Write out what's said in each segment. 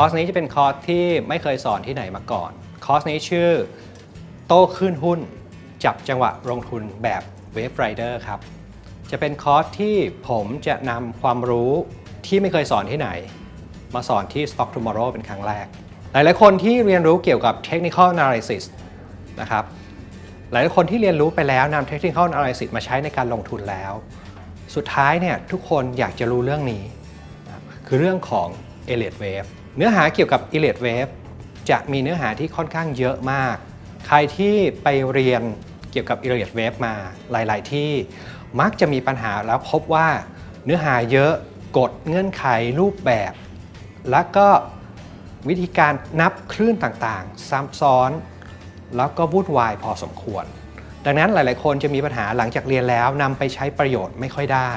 อร์สนี้จะเป็นคอร์สที่ไม่เคยสอนที่ไหนมาก่อน คอร์สนี้ชื่อโต้ขึ้นหุ้น จับจังหวะลงทุนแบบเวฟไรเดอร์ครับ จะเป็นคอร์สที่ผมจะนำความรู้ที่ไม่เคยสอนที่ไหน มาสอนที่ Stock Tomorrow เป็นครั้งแรก หลายๆคนที่เรียนรู้เกี่ยวกับ Technical Analysis นะครับ หลายๆคนที่เรียนรู้ไปแล้วนำ Technical Analysis มาใช้ในการลงทุนแล้ว สุดท้ายเนี่ยทุกคนอยากจะรู้เรื่องนี้ คือเรื่องของ Elliott Wave เนื้อหาเกี่ยวกับ Elliott Wave จะมีเนื้อหาที่ค่อนข้างเยอะมาก ใครที่ไปเรียนเกี่ยวกับ Elliott Wave มาหลาย ๆ ที่มักจะมีปัญหาแล้วพบว่าเนื้อหาเยอะกฎเงื่อนไขรูปแบบ แล้วก็วิธีการนับคลื่นต่างๆ ซ้ำซ้อน แล้วก็วุ่นวายพอสมควร ดังนั้นหลาย ๆ คนจะมีปัญหาหลังจากเรียนแล้วนำไปใช้ประโยชน์ไม่ค่อยได้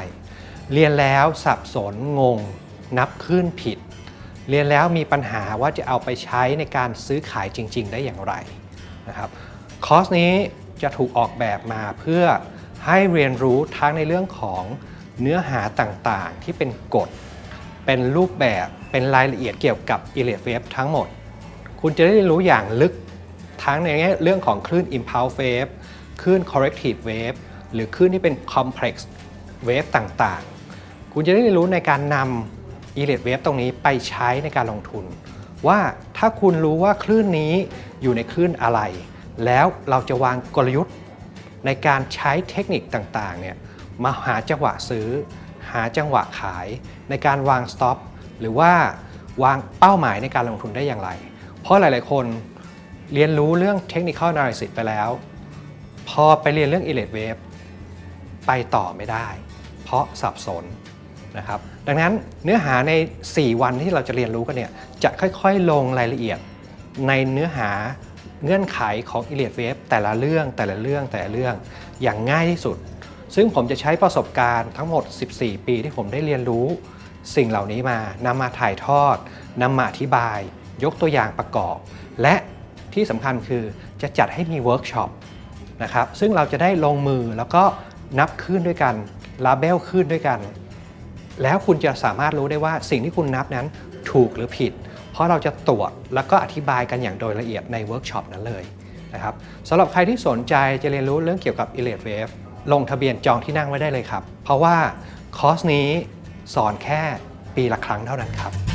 เรียนแล้วสับสนงง นับคลื่นผิด เรียนแล้วมีปัญหาว่าจะเอาไปใช้ในการซื้อขายจริง ๆ ได้อย่างไรนะครับคอร์สนี้จะถูกออกแบบมาเพื่อให้เรียนรู้ทั้งในเรื่องของเนื้อหาต่างๆ ที่เป็นกฎ เป็นรูปแบบเป็นรายละเอียดเกี่ยวกับ e l i o t Wave ทั้งหมด คุณจะได้เรียนรู้อย่างลึกทั้งในเรื่องของคลื่น Impulse Wave คลื่น Corrective Wave หรือคลื่นที่เป็น Complex Wave ต่างๆ คุณจะได้เรียนรู้ในการนำ e l i o t Wave ตรงนี้ไปใช้ในการลงทุน ว่าถ้าคุณรู้ว่าคลื่นนี้อยู่ในคลื่นอะไร แล้วเราจะวางกลยุทธ์ในการใช้เทคนิคต่างๆเนี่ยมาหาจังหวะซื้อ หาจังหวะขาย ในการวางสต็อปหรือว่าวางเป้าหมายในการลงทุนได้อย่างไร เพราะหลายๆคนเรียนรู้เรื่อง Technical Analysis ไปแล้ว พอไปเรียนเรื่อง Elliott Wave ไปต่อไม่ได้ เพราะสับสน นะครับดังนั้นเนื้อหาใน 4 วันที่เราจะเรียนรู้กันเนี่ยจะค่อยๆ ลงรายละเอียดในเนื้อหาเงื่อนไขของ Elliott Wave แต่ละเรื่องแต่ละเรื่องแต่ละเรื่องอย่างง่ายที่สุด ซึ่งผมจะใช้ประสบการณ์ทั้งหมด 14 ปีที่ผมได้เรียนรู้ สิ่งเหล่านี้มานำมาถ่ายทอดนำมาอธิบาย ยกตัวอย่างประกอบ และที่สำคัญคือจะจัดให้มีเวิร์กช็อปนะครับซึ่งเราจะได้ลงมือแล้วก็นับขึ้นด้วยกันลาเบลขึ้นด้วยกัน แล้วคุณจะสามารถรู้ได้ว่าสิ่งที่คุณนับนั้นถูกหรือผิด เพราะเราจะตรวจแล้วก็อธิบายกันอย่างโดยละเอียดในเวิร์กช็อปนั้นเลยนะครับสำหรับใครที่สนใจจะเรียนรู้เรื่องเกี่ยวกับ e l i t e Wave ลงทะเบียนจองที่นั่งไว้ได้เลยครับ เพราะว่าคอร์สนี้สอนแค่ปีละครั้งเท่านั้นครับ